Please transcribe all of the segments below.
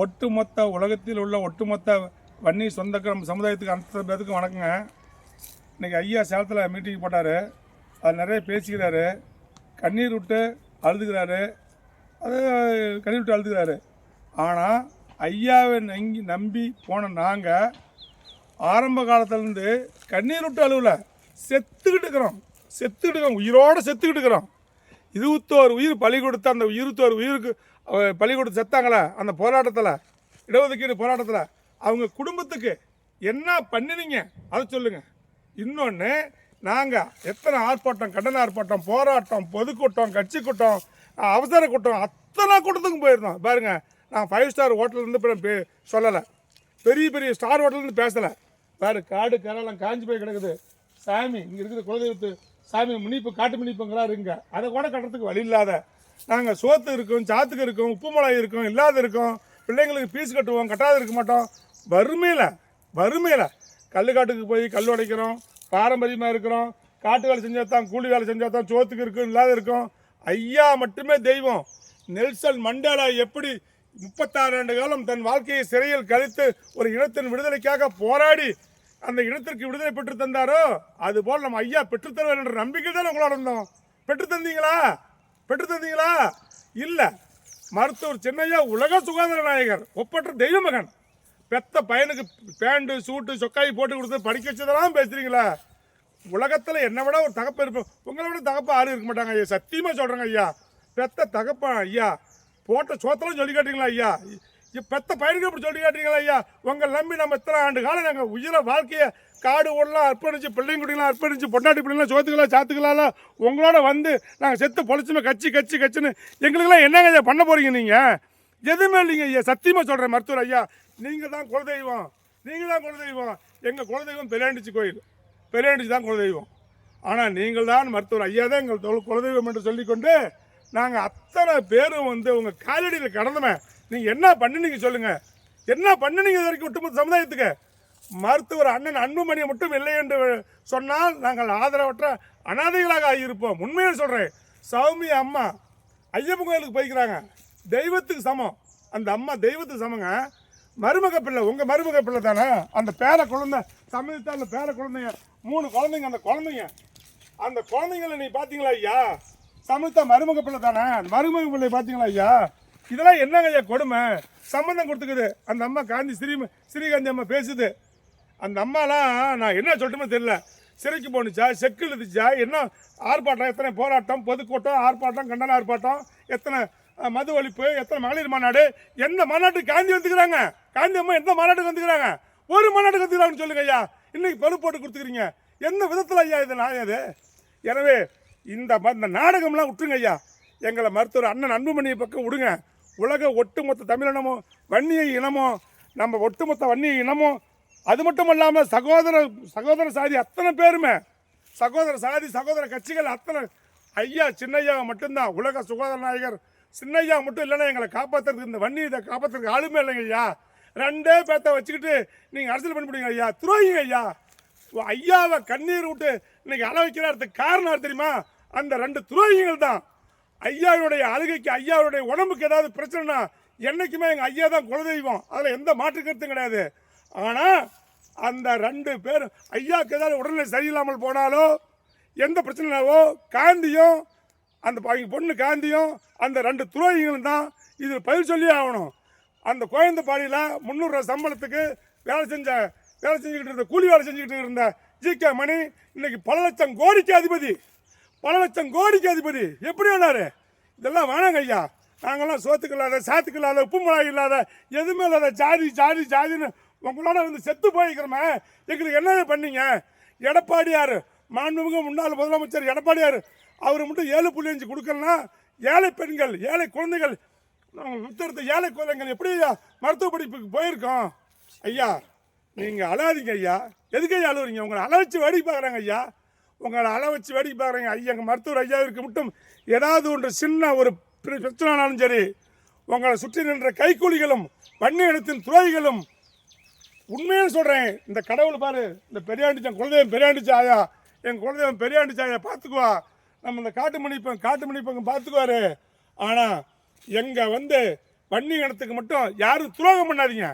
ஒட்டுமொத்த உலகத்தில் உள்ள ஒட்டுமொத்த வன்னி சொந்தக்கிரம் சமுதாயத்துக்கு அனைத்து பேத்துக்கும் வணக்கங்க. இன்றைக்கி ஐயா சேலத்தில் மீட்டிங் போட்டார். அது நிறைய பேசிக்கிறாரு. கண்ணீர் விட்டு அழுதுகிறாரு. அது கண்ணீர் விட்டு அழுதுகிறாரு. ஆனால் ஐயாவை நங்கி நம்பி போன நாங்கள் ஆரம்ப காலத்துலேருந்து கண்ணீர் விட்டு அழுவல. செத்துக்கிட்டு இருக்கிறோம். செத்துக்கிட்டு இருக்கிறோம். உயிரோடு செத்துக்கிட்டு இருக்கிறோம். இருபத்தோரு உயிர் பலி கொடுத்த அந்த இருபத்தோரு உயிருக்கு பலி கொடுத்து செத்தாங்களே? அந்த போராட்டத்தில் இடஒதுக்கீடு போராட்டத்தில் அவங்க குடும்பத்துக்கு என்ன பண்ணினீங்க? அதை சொல்லுங்கள் இன்னொன்று நாங்கள் எத்தனை ஆர்ப்பாட்டம் கண்டன ஆர்ப்பாட்டம் போராட்டம் பொதுக்கூட்டம் கட்சி கூட்டம் அவசர கூட்டம் அத்தனை கூட்டத்துக்கும் போயிருந்தோம். பாருங்கள் நான் ஃபைவ் ஸ்டார் ஹோட்டல்லேருந்து இப்போ சொல்லலை. பெரிய பெரிய ஸ்டார் ஹோட்டல்லேருந்து பேசலை. பாரு காடு கரெல்லாம் காஞ்சி போய் கிடக்குது. சாமி இங்கே இருக்கிற குலதெய்வத்து சாமி முனிப்பு காட்டு முனிப்புங்களா இருங்க அதை கூட கட்டுறதுக்கு வழி இல்லாத. நாங்கள் சோத்து இருக்கோம் சாத்துக்கு இருக்கோம் உப்பு மிளகாய் இருக்கோம் இல்லாத இருக்கோம். பிள்ளைங்களுக்கு பீஸ் கட்டுவோம் கட்டாத இருக்க மாட்டோம். வறுமையில் வறுமையில் கல்லுக்காட்டுக்கு போய் கல் உடைக்கிறோம் பாரம்பரியமாக இருக்கிறோம். காட்டு வேலை செஞ்சால் தான் கூலி வேலை செஞ்சால் தான் சோத்துக்கு இருக்கும் இல்லாத இருக்கும். ஐயா மட்டுமே தெய்வம். நெல்சன் மண்டேலா எப்படி முப்பத்தாறு ஆண்டு காலம் தன் வாழ்க்கையை சிறையில் கழித்து ஒரு இனத்தின் விடுதலைக்காக போராடி அந்த இனத்திற்கு விடுதலை பெற்று தந்தாரோ? அது போல் நம்ம ஐயா பெற்றுத்தருவார் என்ற நம்பிக்கை தான் உங்களோட இருந்தோம். பெற்று தந்தீங்களா? பெற்று தந்தீங்களா? இல்லை. மருத்துவர் சின்னையா உலக சுகாதார நாயகர் ஒப்பற்ற தெய்வ மகன் பெத்த பையனுக்கு பேண்டு சூட்டு சொக்காய் போட்டு கொடுத்து படிக்க வச்சதெல்லாம் பேசுறீங்களா. உலகத்தில் என்னை விட ஒரு தகப்ப இருப்போம் உங்களை விட தகப்பா யாரும் இருக்க மாட்டாங்க ஐயா. சத்தியமாக சொல்கிறேங்க ஐயா. பெத்த தகப்பா ஐயா. போட்ட சோத்தெல்லாம் சொல்லி கேட்டீங்களா ஐயா? பெத்த பையனுக்கு இப்படி சொல்லி கேட்டீங்களா ஐயா? உங்கள் நம்பி நம்ம இத்தனை ஆண்டு காலம் நாங்கள் உயிரை வாழ்க்கையை காடு ஓடலாம் அர்ப்பணிச்சு பிள்ளைங்குடிலாம் அர்ப்பணிச்சு பொண்டாட்டி பிள்ளைங்களாம் சோத்துக்கலாம் சாத்துக்கலாம் உங்களோட வந்து நாங்கள் செத்து பொழைச்சுமே கச்சி கச்சி கச்சின்னு எங்களுக்கெல்லாம் என்னங்க ஐயா பண்ண போகிறீங்க நீங்கள் எதுவுமே இல்லைங்க ஐயா சத்தியமாக சொல்கிறேன் மருத்துவர் ஐயா. நீங்கள் தான் குலதெய்வம். நீங்கள் தான் குலதெய்வம். எங்கள் குலதெய்வம் பெரியாண்டிச்சி கோயில். பெரியாண்டிச்சி தான் குலதெய்வம். ஆனால் நீங்கள் தான் மருத்துவர் ஐயா தான் எங்கள் குலதெய்வம் என்று சொல்லிக்கொண்டு நாங்கள் அத்தனை பேரும் வந்து உங்கள் காலடியில் கடந்தமே. நீங்கள் என்ன பண்ணுனீங்க சொல்லுங்கள் என்ன பண்ணுனீங்க இது வரைக்கும் ஒட்டுமொத்த சமுதாயத்துக்கு? மருத்துவர் அண்ணன் அன்புமணியை மட்டும் இல்லை என்று சொன்னால் நாங்கள் ஆதரவற்ற அனாதைகளாக ஆகியிருப்போம். உண்மையாக சொல்கிறேன் சௌமி அம்மா ஐயப்பன் கோயிலுக்கு போய்க்கிறாங்க. தெய்வத்துக்கு சமம். அந்த அம்மா தெய்வத்துக்கு சமங்க. மருமக பிள்ளை உங்கள் மருமக பிள்ளை தானே? அந்த பேர குழந்தை சமயத்தை அந்த பேர குழந்தைங்க. மூணு குழந்தைங்க அந்த குழந்தைங்க. அந்த குழந்தைங்களை நீ பார்த்தீங்களா ஐயா? சமயத்தா மருமக பிள்ளை தானே? அந்த மருமக பிள்ளை பார்த்தீங்களா ஐயா? இதெல்லாம் என்னங்க ஐயா கொடுமை? சம்மந்தம் கொடுத்துக்குது. அந்த அம்மா காந்தி ஸ்ரீ ஸ்ரீகாந்தி அம்மா பேசுது. அந்த அம்மாலாம் நான் என்ன சொல்லட்டுமே தெரியல. சிறைக்கு போணுச்சா? செக்கு எழுதிச்சா என்ன ஆர்ப்பாட்டம்? எத்தனை போராட்டம்? பொதுக்கூட்டம் ஆர்ப்பாட்டம் கண்டன ஆர்ப்பாட்டம்? எத்தனை மது ஒழிப்பு? எத்தனை மகளிர் மாநாடு? எந்த மாநாட்டுக்கு காந்தி வந்துக்கிறாங்க? காந்தி அம்மா எந்த மாநாட்டுக்கு வந்துக்கிறாங்க? ஒரு மாநாட்டுக்கு வந்துக்கிறாங்கன்னு சொல்லுங்க ஐயா. இன்னைக்கு பொறுப்பு போட்டு கொடுத்துக்கிறீங்க. எந்த விதத்தில் ஐயா இது நான் இது? எனவே இந்த ம- இந்த நாடகம்லாம் விட்டுருங்க ஐயா. எங்களை மருத்துவர் அண்ணன் அன்புமணியை பக்கம் விடுங்க. உலக ஒட்டுமொத்த தமிழினமும் வன்னிய இனமும் நம்ம ஒட்டுமொத்த வன்னிய இனமும் அது மட்டும் இல்லாமல் சகோதர சகோதர சாதி அத்தனை பேருமே சகோதர சாதி சகோதர கட்சிகள் அத்தனை ஐயா சின்னையா மட்டும்தான் உலக சுகாதார நாயகர் சின்னையா மட்டும் இல்லைன்னா எங்களை காப்பாற்றுறதுக்கு இந்த வன்னி இதை காப்பாற்றுறதுக்கு ஆளுமே இல்லைங்க ஐயா. ரெண்டே பேத்த வச்சுக்கிட்டு நீங்கள் அரசியல் பண்ணி முடியுங்க ஐயா. துரோகிங்க ஐயா. ஐயாவை கண்ணீர் விட்டு இன்னைக்கு அழ வைக்கிறாருக்கு காரணம் தெரியுமா? அந்த ரெண்டு துரோகிகள் தான். ஐயாவுடைய அழுகைக்கு ஐயாவுடைய உடம்புக்கு ஏதாவது பிரச்சனைனா என்றைக்குமே எங்கள் ஐயா தான் குலதெய்வம் அதில் எந்த மாற்று கருத்தும் கிடையாது. ஆனால் அந்த ரெண்டு பேர் ஐயாவுக்கு ஏதாவது உடல்நிலை சரியில்லாமல் போனாலோ எந்த பிரச்சனைனாவோ காந்தியும் அந்த அவங்க பொண்ணு காந்தியும் அந்த ரெண்டு துரோகிகளும் தான் இது பதில் சொல்லியே ஆகணும். அந்த கோயந்தபாடியில் முந்நூறுரூவா சம்பளத்துக்கு வேலை செஞ்ச வேலை செஞ்சுக்கிட்டு இருந்த கூலி வேலை செஞ்சுக்கிட்டு இருந்த ஜி கே மணி இன்னைக்கு பல லட்சம் கோடிக்கு அதிபதி. பல லட்சம் கோடிக்கு அதிபதி. எப்படி ஆனாரு இதெல்லாம் வேணாங்க ஐயா. நாங்களாம் சோத்துக்கு இல்லாத சாத்துக்கு இல்லாத உப்பு மிளகாய் இல்லாத எதுவுமே இல்லாத ஜாதி ஜாதி ஜாதின்னு உங்களோட வந்து செத்து போயிருக்கிறோமே. எங்களுக்கு என்ன பண்ணீங்க? எடப்பாடியார் மாண்புமிகு முன்னாள் முதலமைச்சர் எடப்பாடியார் அவர் மட்டும் ஏழு புள்ளி அஞ்சு கொடுக்கலன்னா ஏழை பெண்கள் ஏழை குழந்தைகள் நாங்கள் ஏழை குழந்தைகள் எப்படி ஐயா மருத்துவ படிப்புக்கு போயிருக்கோம்? ஐயா நீங்கள் அழாதீங்க ஐயா. எதுக்கு ஐயா அழுவுறீங்க? உங்களை அழ வச்சு வேடிக்கை பார்க்குறாங்க ஐயா. உங்களை அழ வச்சு வேடிக்கை பார்க்குறீங்க. ஐயா எங்கள் மருத்துவர் ஐயாவிற்கு மட்டும் ஏதாவது ஒன்று சின்ன ஒரு பிர- பிரச்சனைனாலும் சரி உங்களை சுற்றி நின்ற கைக்கூலிகளும் வன்னி இனத்தின் துறைகளும் உண்மையாக சொல்கிறேன் இந்த கடவுள் பாரு இந்த பெரியாண்டிச்சான் குலதெய்வம் பெரியாண்டிச்சா ஆயா என் குலதெய்வம் பெரியாண்டிச்சா ஆயா பார்த்துக்குவா. நம்ம இந்த காட்டு மணிப்பம் காட்டு மணிப்பங்க பார்த்துக்குவாரு. ஆனால் எங்கே வந்து வன்னி இனத்துக்கு மட்டும் யாரும் துரோகம் பண்ணாதீங்க.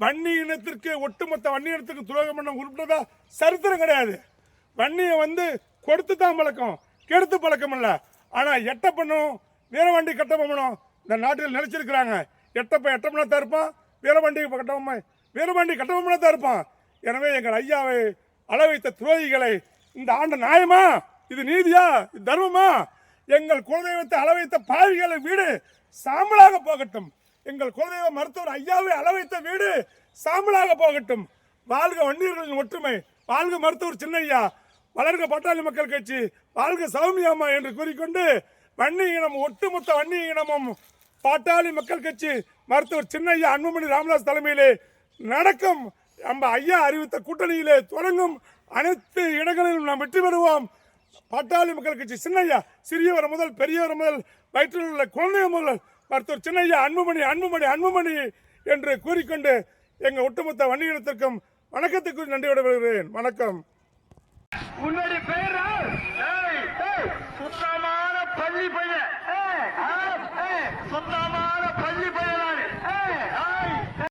வன்னி இனத்திற்கு ஒட்டுமொத்த வன்னி இனத்துக்கு துரோகம் பண்ண உருப்பிட்டதா சரித்திரம் கிடையாது. வன்னியை வந்து கொடுத்து தான் பழக்கம் கெடுத்து பழக்கம் இல்லை ஆனால் எட்டப்பண்ணும் வீரவண்டி கட்டபொம்மனும் இந்த நாட்டில் நினச்சிருக்கிறாங்க எட்டப்ப எட்டப்பனா தான் இருப்பான் வீரவண்டி கட்டபொம்மை வீரவண்டி கட்டபொம்மனா தான் இருப்பான். எனவே எங்கள் ஐயாவை அளவைத்த துரோகிகளை இந்த ஆண்ட நியாயமா? இது நீதியா? இது தர்மமா? எங்கள் குலதெய்வத்தை அளவைத்த பாவிகளை வீடு சாம்பலாக போகட்டும். எங்கள் குலதெய்வ மருத்துவர் ஐயாவை அளவைத்த வீடு சாம்பலாக போகட்டும். வாழ்க வன்னியர்களின் ஒற்றுமை. வாழ்க மருத்துவர் சின்னையா. வளர்க பாட்டாளி மக்கள் கட்சி வாழ்க சௌமியாமா என்று கூறிக்கொண்டு வன்னி இனம் ஒட்டுமொத்த வன்னி இனமும் பாட்டாளி மக்கள் கட்சி மருத்துவர் சின்னையா அன்புமணி ராமதாஸ் தலைமையிலே நடக்கும். நம்ம ஐயா அறிவித்த கூட்டணியிலே தொடங்கும். அனைத்து இடங்களிலும் நாம் வெற்றி பெறுவோம். பாட்டாளி மக்கள் கட்சி சின்னையா சிறியவர் முதல் பெரியவர் முதல் வயிற்றில் உள்ள குழந்தை முதல் மருத்துவர் சின்னையா அன்புமணி அன்புமணி அன்புமணி என்று கூறிக்கொண்டு எங்கள் ஒட்டுமொத்த வன்னியினத்திற்கும் வணக்கத்துக்கு நன்றி விடைபெறுகிறேன். வணக்கம். உன்னுடைய பேர். சுத்தமான பள்ளி பையன். சுத்தமான பள்ளி பையன்